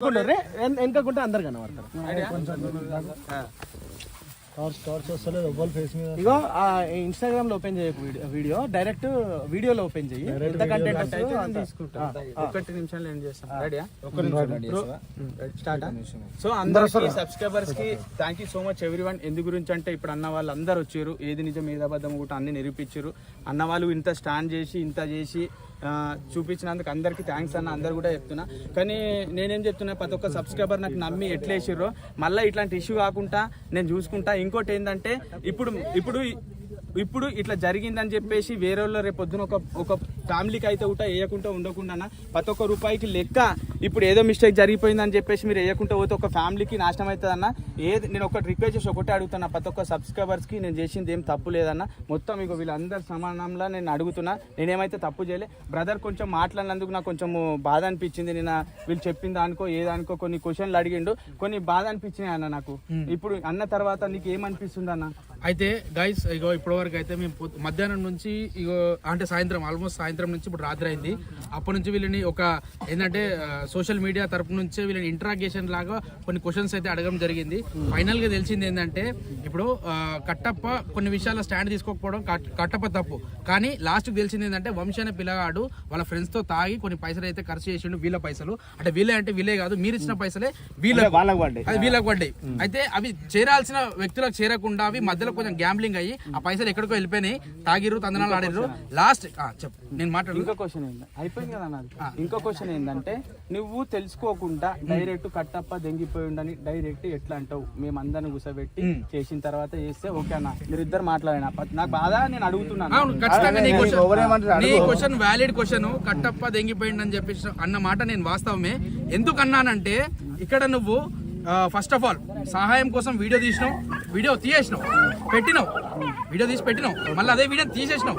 అందరు కనబడతారు. ఇగో ఇన్స్టాగ్రామ్లో ఓపెన్ చేయకు వీడియో వీడియో డైరెక్ట్ వీడియోలో ఓపెన్ చేయి. ఎంత కంటెంట్. ఒకటి నిమిషాలు ఏం చేస్తాం? రెడీయా స్టార్ట్ సో అందరికి సబ్స్క్రైబర్స్కి thank you so much everyone ఎందు గురించి అంటే ఇప్పుడు అన్న వాళ్ళు అందరు వచ్చారు. ఏది నిజం ఏది అబద్ధం కూడా అన్ని నిరూపించారు. అన్న వాళ్ళు ఇంత స్టాండ్ చేసి ఇంత చేసి చూపించినందుకు అందరికి థ్యాంక్స్ అన్న అందరు కూడా చెప్తున్నా. కానీ నేనేం చెప్తున్నా ప్రతి ఒక్క సబ్స్క్రైబర్ నాకు నమ్మి ఎట్లా మళ్ళీ ఇట్లాంటి ఇష్యూ కాకుండా నేను చూసుకుంటా. ఇంకోటి ఏంటంటే ఇప్పుడు ఇప్పుడు ఇప్పుడు ఇట్లా జరిగిందని చెప్పేసి వేరే వాళ్ళు రేపు పొద్దున ఒక ఒక ఫ్యామిలీకి అయితే కూడా వేయకుండా ఉండకుండా ప్రతి ఒక్క రూపాయికి లెక్క ఇప్పుడు ఏదో మిస్టేక్ జరిగిపోయిందని చెప్పేసి మీరు వేయకుండా పోతే ఒక ఫ్యామిలీకి నాశనం అవుతుంది అన్న ఏది నేను ఒకటి రిక్వెస్ట్ చేసి ఒకటే అడుగుతున్నా ప్రతి ఒక్క సబ్స్క్రైబర్స్కి నేను చేసింది ఏం తప్పు లేదన్న మొత్తం ఇక వీళ్ళందరి సమానంలో నేను అడుగుతున్నా నేనేమైతే తప్పు చేయలే. బ్రదర్ కొంచెం మాట్లాడినందుకు నాకు కొంచెం బాధ అనిపించింది నేను వీళ్ళు చెప్పిన దానికో ఏ దానికో కొన్ని క్వశ్చన్లు అడిగిండు కొన్ని బాధ అనిపించినాయి అన్న నాకు. ఇప్పుడు అన్న తర్వాత నీకు ఏమనిపిస్తుంది అన్న? అయితే గైస్ ఇగో ఇప్పటి వరకు అయితే మేము మధ్యాహ్నం నుంచి ఇగో అంటే సాయంత్రం ఆల్మోస్ట్ సాయంత్రం నుంచి ఇప్పుడు రాత్రి అయింది. అప్పటి నుంచి వీళ్ళని ఒక ఏంటంటే సోషల్ మీడియా తరపు నుంచి వీళ్ళని ఇంటరాగేషన్ లాగా కొన్ని క్వశ్చన్స్ అయితే అడగడం జరిగింది. ఫైనల్గా తెలిసింది ఏంటంటే ఇప్పుడు కట్టప్ప కొన్ని విషయాల్లో స్టాండ్ తీసుకోకపోవడం కట్- కట్టప్ప తప్పు. కానీ లాస్ట్ తెలిసింది ఏంటంటే వంశీ అనే పిల్లగాడు వాళ్ళ ఫ్రెండ్స్తో తాగి కొన్ని పైసలు అయితే ఖర్చు చేసిండు వీళ్ళ పైసలు. అంటే వీళ్ళే అంటే వీళ్ళే కాదు మీరు ఇచ్చిన పైసలే వీళ్ళ వాళ్ళకి పడ్డాయి. అది వీళ్ళకి పడ్డాయి. అయితే అవి చేరాల్సిన వ్యక్తులకు చేరకుండా అవి మధ్యలో కొంచెం గ్యాంబ్లింగ్ అయ్యి ఆ పైసలు ఎక్కడికో వెళ్ళిపోయినాయి. తాగిరు తందనాలు ఆడిరు లాస్ట్ చెప్పు. నేను మాట్లాడు ఇంకో క్వశ్చన్ ఏంటి అయిపోయింది కదా నాది. ఇంకో క్వశ్చన్ ఏంటంటే నువ్వు తెలుసుకోకుండా డైరెక్ట్ కట్టప్ప దెంగిపోయి ఉండని డైరెక్ట్ ఎట్లా అంటావు? మేము అందరిని కూర్చోబెట్టి చేసిన తర్వాత చేస్తే ఓకే అన్న. మీరు ఇద్దరు మాట్లాడిన నాకు బాధ నేను అడుగుతున్నాను. ఖచ్చితంగా నీ క్వశ్చన్ నీ క్వశ్చన్ వ్యాలిడ్ క్వశ్చన్ కట్టప్ప దెంగిపోయింది అని చెప్పేసి అన్న మాట నేను వాస్తవమే. ఎందుకు అన్నానంటే ఇక్కడ నువ్వు ఫస్ట్ ఆఫ్ ఆల్ సహాయం కోసం వీడియో తీసినావు వీడియో తీసేసినావు పెట్టినావు. వీడియో తీసి పెట్టినావు. మళ్ళీ అదే వీడియో తీసేసినావు.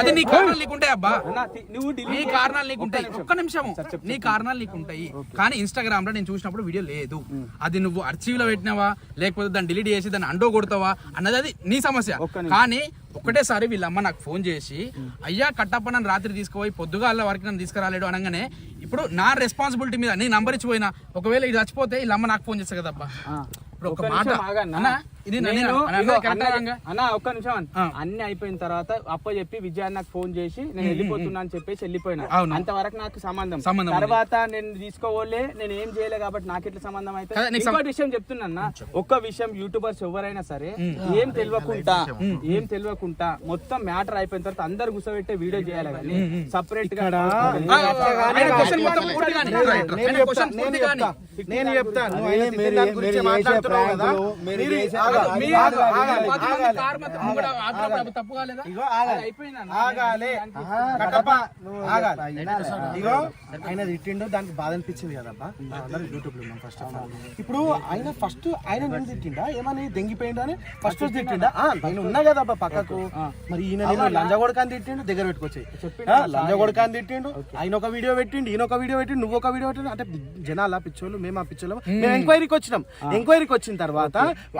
అది నీ కారణాలు నీకుంటాయి అబ్బా. నీ కారణాలు నీకు ఉంటాయి ఒక్క నిమిషం. నీ కారణాలు నీకు ఉంటాయి కానీ ఇన్స్టాగ్రామ్లో నేను చూసినప్పుడు వీడియో లేదు. అది నువ్వు అర్చీవ్లో పెట్టినావా? లేకపోతే దాన్ని డిలీట్ చేసి దాన్ని అండో కొడతావా? అన్నది అది నీ సమస్య. కానీ ఒకటేసారి వీళ్ళ అమ్మ నాకు ఫోన్ చేసి అయ్యా కట్టప్ప నన్ను రాత్రి తీసుకుపోయి పొద్దుగాల వరకు నన్ను తీసుకురాలేడు అనగానే ఇప్పుడు నా రెస్పాన్సిబిలిటీ మీద నేను నంబర్ ఇచ్చిపోయినా. ఒకవేళ ఇది చచ్చిపోతే వీళ్ళ అమ్మ నాకు ఫోన్ చేస్తా కదబ్బా. ఇప్పుడు ఒక మాట ఇది నేను- అన్నా, ఒక్క నిమిషం అన్న. అయిపోయిన తర్వాత అప్ప చెప్పి విజయాన్ని నాకు ఫోన్ చేసి నేను వెళ్ళిపోతున్నా అని చెప్పేసి వెళ్ళిపోయినా. అంతవరకు నాకు సంబంధం. తర్వాత నేను తీసుకోవాలే నేను ఏం చేయలే కాబట్టి నాకు ఎట్లా సంబంధం అయితే ఇంకోటి విషయం చెప్తున్నా ఒక్క విషయం యూట్యూబర్స్ ఎవరైనా సరే ఏం తెలియకుండా ఏం తెలియకుండా మొత్తం మ్యాటర్ అయిపోయిన తర్వాత అందరు కూర్చోబెట్టే వీడియో చేయాలి కానీ సపరేట్గా ఆ, ఆయన క్వశ్చన్ మొత్తం పూర్తి కానీ. ఆయన క్వశ్చన్ నేను పూర్తి ఆయన ఇగో ఆయన తిట్టిండు దానికి బాధ అనిపించింది కదబ్బా యూట్యూబ్లో ఉన్నాం ఫస్ట్ ఆఫ్ ఆల్ ఇప్పుడు ఆయన ఫస్ట్ ఆయన నేను తిట్టిండా? ఏమని దెంగిపోయిండు అని ఫస్ట్ తిట్టిండా? ఆ, నేను ఉన్నా కదబ్బా పక్కకు. మరి ఈయన నేను లంజ కొడకాని తిట్టిండు దగ్గర పెట్టుకొచ్చి. లంజ కొడకాని తిట్టిండు. ఆయన ఒక వీడియో పెట్టిండు ఈయన ఒక వీడియో పెట్టిండు నువ్వు ఒక వీడియో పెట్టిండు. అంటే జనాల పిచ్చోళ్ళు మేము ఆ పిచ్చోళ్ళు మేము ఎంక్వైరీకి వచ్చినాం. ఎంక్వైరీకి వచ్చిన తర్వాత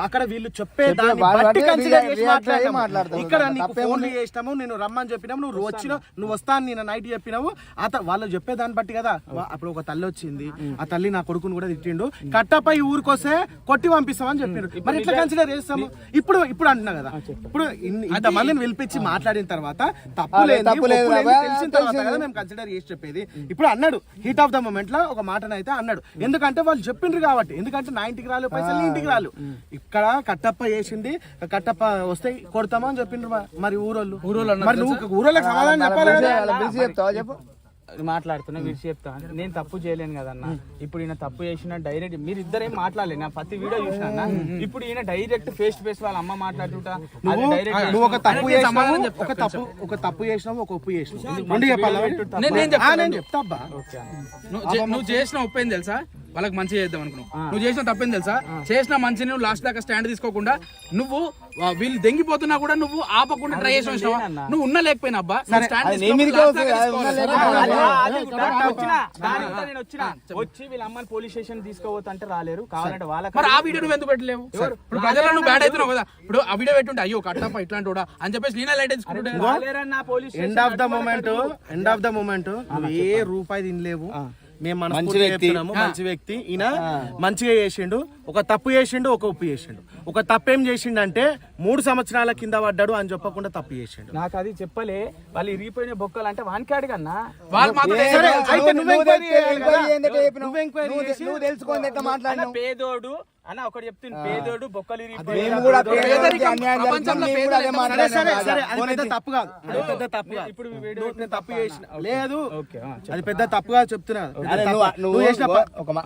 అక్కడ వీళ్ళు చెప్పే దాన్ని వాళ్ళు బట్టి చేసి. మాట్లాడతారు? ఇక్కడ నీకు? ఫోన్లు చేసినాము నేను రమ్మని చెప్పినాము నువ్వు వచ్చినావు నువ్వు వస్తాను నేను నైట్ చెప్పినావు. అత వాళ్ళు చెప్పే దాన్ని బట్టి కదా. అప్పుడు ఒక తల్లి వచ్చింది. ఆ తల్లి నా కొడుకుని కూడా తిట్టిండు. కట్టపై ఊరికొస్తే కొట్టి పంపిస్తామని చెప్పిండు మరి ఎట్లా కన్సిడర్ చేస్తాము? ఇప్పుడు ఇప్పుడు అంటున్నా కదా. ఇప్పుడు ఇంతమందిని పిలిపించి మాట్లాడిన తర్వాత తప్పు లేదు తెలిసిన తర్వాత కదా మేము కన్సిడర్ చేసి చెప్పేది. ఇప్పుడు అన్నాడు హీట్ ఆఫ్ ద మూమెంట్లో ఒక మాటనైతే అన్నాడు. ఎందుకంటే వాళ్ళు చెప్పిండ్రు కాబట్టి. ఎందుకంటే నా ఇంటికి రాలు పైసలు ఇంటికి రాలు ఇక్కడ కట్టప్ప చేసింది కట్టప్ప వస్తే కొడతామా అని చెప్పిండ్రు మరి ఊరోళ్ళు. ఊరోళ్ళు మరి నువ్వు ఊరోళ్ళకి సమాధానం చెప్పాలి కదా. చెప్పు. మాట్లాడుతున్నా విడిచి చెప్తా. నేను తప్పు చేయలేను కదన్న ఇప్పుడు ఈయన తప్పు చేసిన డైరెక్ట్ మీరు ఇద్దరేం మాట్లాడలేదు నా ప్రతి వీడియో చూసిన ఇప్పుడు ఈయన డైరెక్ట్ ఫేస్ టు ఫేస్ వాళ్ళ అమ్మ మాట్లాడుతుంటా. అది నువ్వు డైరెక్ట్ నువ్వు ఒక తప్పు చేసినావు ఒక తప్పు ఒక తప్పు చేసినావు ఒక ఒప్పు చేసినావు. నువ్వు చేసిన ఒప్పేం తెలుసా? వాళ్ళకి మంచి చేద్దాం అనుకున్నావు. నువ్వు చేసిన తప్పేం తెలుసా? చేసిన మంచి నువ్వు లాస్ట్ దాకా స్టాండ్ తీసుకోకుండా నువ్వు వీళ్ళు దెంగిపోతున్నా కూడా నువ్వు ఆపకుండా ట్రై చేసి వచ్చినావా? నువ్వు ఉన్నా లేకపోయినా అబ్బా. కూడా కూడా వచ్చి వీళ్ళ అమ్మని పోలీస్ స్టేషన్ తీసుకోవద్దంటే రాలేరు. కావాలంటే వాళ్ళ మరి ఆ వీడియో నువ్వు ఎందుకు పెట్టలేవు? ఇప్పుడు ప్రజల్లో నువ్వు బ్యాడ్ అవుతున్నావు కదా. ఇప్పుడు ఆ వీడియో పెట్టుంటే అయ్యో కట్టప్ప ఇట్లాంటి వాడా అని చెప్పేసి నేనే లైట్ వేసుకుంటుంటే రాలేరన్న police end of the moment end of the moment నువ్వు ఏ రూపాయి తినలేవు. మేము మనస్ఫూర్తిగా చెప్తున్నాము మంచి వ్యక్తి. ఈయన మంచిగా చేసిండు. ఒక తప్పు చేసిండు ఒక ఉప్పు చేసిండు. ఒక తప్పు ఏం చేసిండు అంటే మూడు సంవత్సరాల కింద పడ్డాడు అని చెప్పకుండా తప్పు చేసిండు. నాకు అది చెప్పలే. వాళ్ళు ఇరిగిపోయిన బొక్కలు అంటే వానికి అడగన్నా వాళ్ళు మాత్రం సరే, అయితే నువ్వు మాట్లాడినావు? పేదోడు అన్న ఒకటి చెప్తుంది పేదోడు బొక్కలు తప్పు కాదు. పెద్ద తప్పు కాదు. ఇప్పుడు నేను తప్పు చేసిన లేదు. అది పెద్ద తప్పుగా చెప్తున్నా. నువ్వు- చేసిన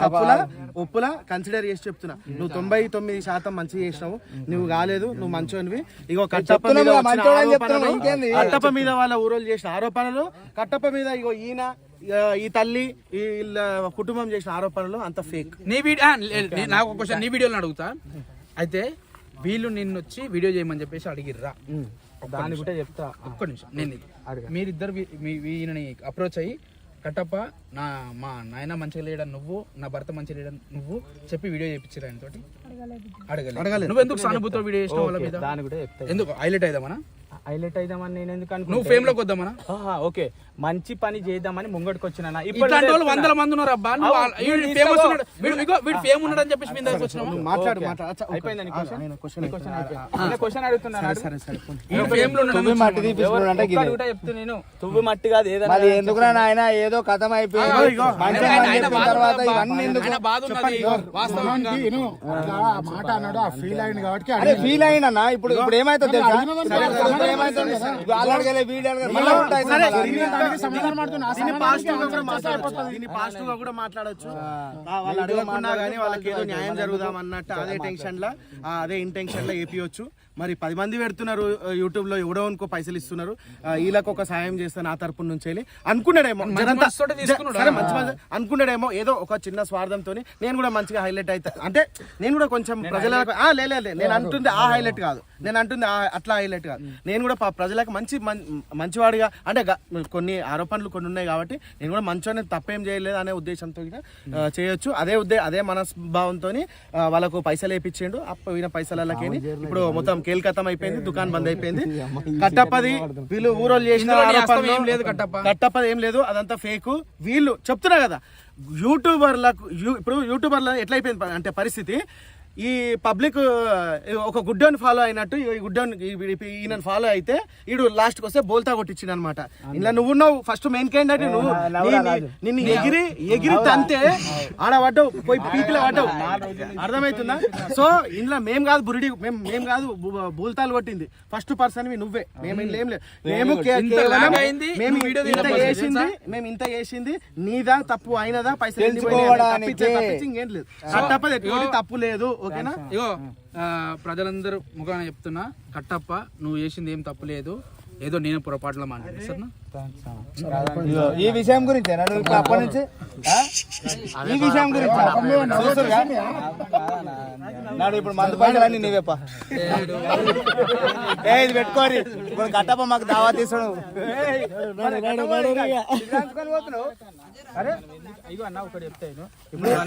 తప్పులా ఒప్పులా కన్సిడర్ చేసి చెప్తున్నా. నువ్వు తొంభై తొమ్మిది శాతం మంచిగా చేసినావు. నువ్వు కాలేదు నువ్వు మంచోనివి. ఇగో కట్టప్ప మీద? కట్టప్ప మీద వాళ్ళ ఊరోళ్ళు చేసిన ఆరోపణలు కట్టప్ప మీద ఇగో ఈయన ఈ తల్లి ఈ వీళ్ళ కుటుంబం చేసిన ఆరోపణలు అంత ఫేక్ నీ వీడియో నాకు ఒక క్వశ్చన్ నీ వీడియోలో అడుగుతా. అయితే వీళ్ళు నిన్ను వచ్చి వీడియో చేయమని చెప్పేసి అడిగిర్రా. దాన్ని కూడా చెప్తా. ఒక్క నిమిషం. నేను. మీరిద్దరు వీళ్ళని అప్రోచ్ అయ్యి కట్టప్ప నా మా నాయన మంచిగా లేడని నువ్వు? నా భర్త మంచిగా లేడని నువ్వు? చెప్పి వీడియో చేయించారు ఆయన తోటి. అడగలేదు. నువ్వు ఎందుకు సానుభూతితో వీడియో చేసిన వాళ్ళ మీద? కూడా చెప్తా. ఎందుకు? హైలైట్ అయిదామనా? హైలైట్ అయిదామని నేను ఎందుకు నువ్వు ఫేమ్లోకి వద్దామనా? ఓకే. మంచి పని చేద్దామని ముంగడికి వచ్చిన వాళ్ళు వందల మంది ఉన్నారు అబ్బా. ఫేమ్ ఉన్నాడు. అని చెప్పేసి మీ దగ్గరకు మాట్లాడు క్వశ్చన్? అడుగుతున్నాను. సరే సరే చెప్తూ నేను. తువ్వు మట్టి కాదు ఏదైనా ఏదో కథం అయిపోయింది తర్వాత ఇవన్నీ. ఎందుకు? ఆయన బాధ ఉన్నది వాస్తవంగా ఆ మాట అన్నాడు ఆ ఫీల్ అయింది కాబట్టి అరే ఫీల్ అయినా ఇప్పుడు ఇప్పుడు ఏమైతుంది తెలుసా? ఇప్పుడు ఏమైతుంది వాళ్ళు సమాధానం. మాడుతున్నా. దీన్ని పాజిటివ్గా కూడా మాట్లాడొచ్చు. దీన్ని పాజిటివ్గా కూడా మాట్లాడొచ్చు. వాళ్ళు అడగకున్నా గానీ వాళ్ళకి ఏదో న్యాయం జరుగుదాం అన్నట్టు అదే టెన్షన్ లా అదే ఇంటెన్షన్లో ఏపీయొచ్చు. మరి పది మంది పెడుతున్నారు యూట్యూబ్లో ఎవడో అనుకో పైసలు ఇస్తున్నారు. వీళ్ళకి ఒక సాయం చేస్తాను నా తరపు నుంచి వెళ్ళి. అనుకున్నాడేమో? సరే మంచి అనుకున్నాడేమో ఏదో ఒక చిన్న స్వార్థంతో నేను కూడా మంచిగా హైలైట్ అయితే. అంటే నేను కూడా కొంచెం ప్రజలకు ఆ, లే లే, లే. నేను అంటుంది ఆ హైలైట్ కాదు. నేను అంటుంది అట్లా హైలైట్ కాదు. నేను కూడా ప్రజలకు మంచి మంచివాడిగా అంటే గ- కొన్ని ఆరోపణలు కొన్ని ఉన్నాయి కాబట్టి నేను కూడా మంచోనే తప్పేం చేయలేదు అనే ఉద్దేశంతో చేయొచ్చు. అదే ఉద్దే అదే మనస్భావంతో వాళ్ళకు పైసలు వేపించిండు. ఆ పోయిన పైసలకి ఇప్పుడు మొత్తం కేల్కతం అయిపోయింది దుకాణం బంద్ అయిపోయింది. కట్టప్పది వీళ్ళు ఊరోళ్ళు చేసిన ఆరోపణలు లేదు కట్టప్ప. కట్టప్పది ఏం లేదు అదంతా ఫేక్. వీళ్ళు చెప్తున్నా కదా యూట్యూబర్లకు ఇప్పుడు యూట్యూబర్ల ఎట్లా అయిపోయింది ప- అంటే పరిస్థితి ఈ పబ్లిక్ ఒక గుడ్డోని ఫాలో అయినట్టు ఈ గుడ్డోని ఈయన ఫాలో అయితే ఈడు లాస్ట్ వస్తే బోల్తా కొట్టించిండు అనమాట ఇలా నువ్వు ఉన్నావు ఫస్ట్ మెయిన్ క్యాండిడేట్ నువ్వు. నిన్ను ఎగిరి ఎగిరి తంతే ఆడ పడ్డావు పోయి పీకిలో పడ్డావు. అర్థమవుతుందా సో ఇందులో మేం కాదు బురిడి మేము మేము కాదు బూల్తాలు కొట్టింది. ఫస్ట్ పర్సన్ నువ్వే. మేము ఏం లేదు మేము మేము ఇంత చేసింది మేము ఇంత చేసింది. నీదా తప్పు అయినదా పైసలు ఇంకేం లేదు. ఎటువంటి తప్పు లేదు. ఓకేనా? ఇగో ప్రజలందరూ ముఖాన చెప్తున్నా కట్టప్ప నువ్వు చేసింది ఏం తప్పు లేదు. ఏదో నేను పొరపాటులో మాట్లాడి సరేనా? ఈ విషయం గురించి అప్పటి నుంచి? ఈ విషయం గురించి? నాడు ఇప్పుడు మందు పైసలు అన్ని నీవేప. ఏ ఇది పెట్టుకోరి. ఇప్పుడు కట్టప్ప మాకు దావా తీసాడు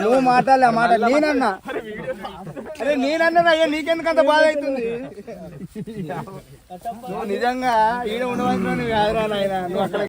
నువ్వు మాట్లాడలే మాట నేనన్నా. అరే నేనన్నా అయ్యా నీకెందుకు అంత బాధ అవుతుంది? నువ్వు నిజంగా ఈడ ఉండవలసిన నువ్వు అక్కడ Mm-hmm.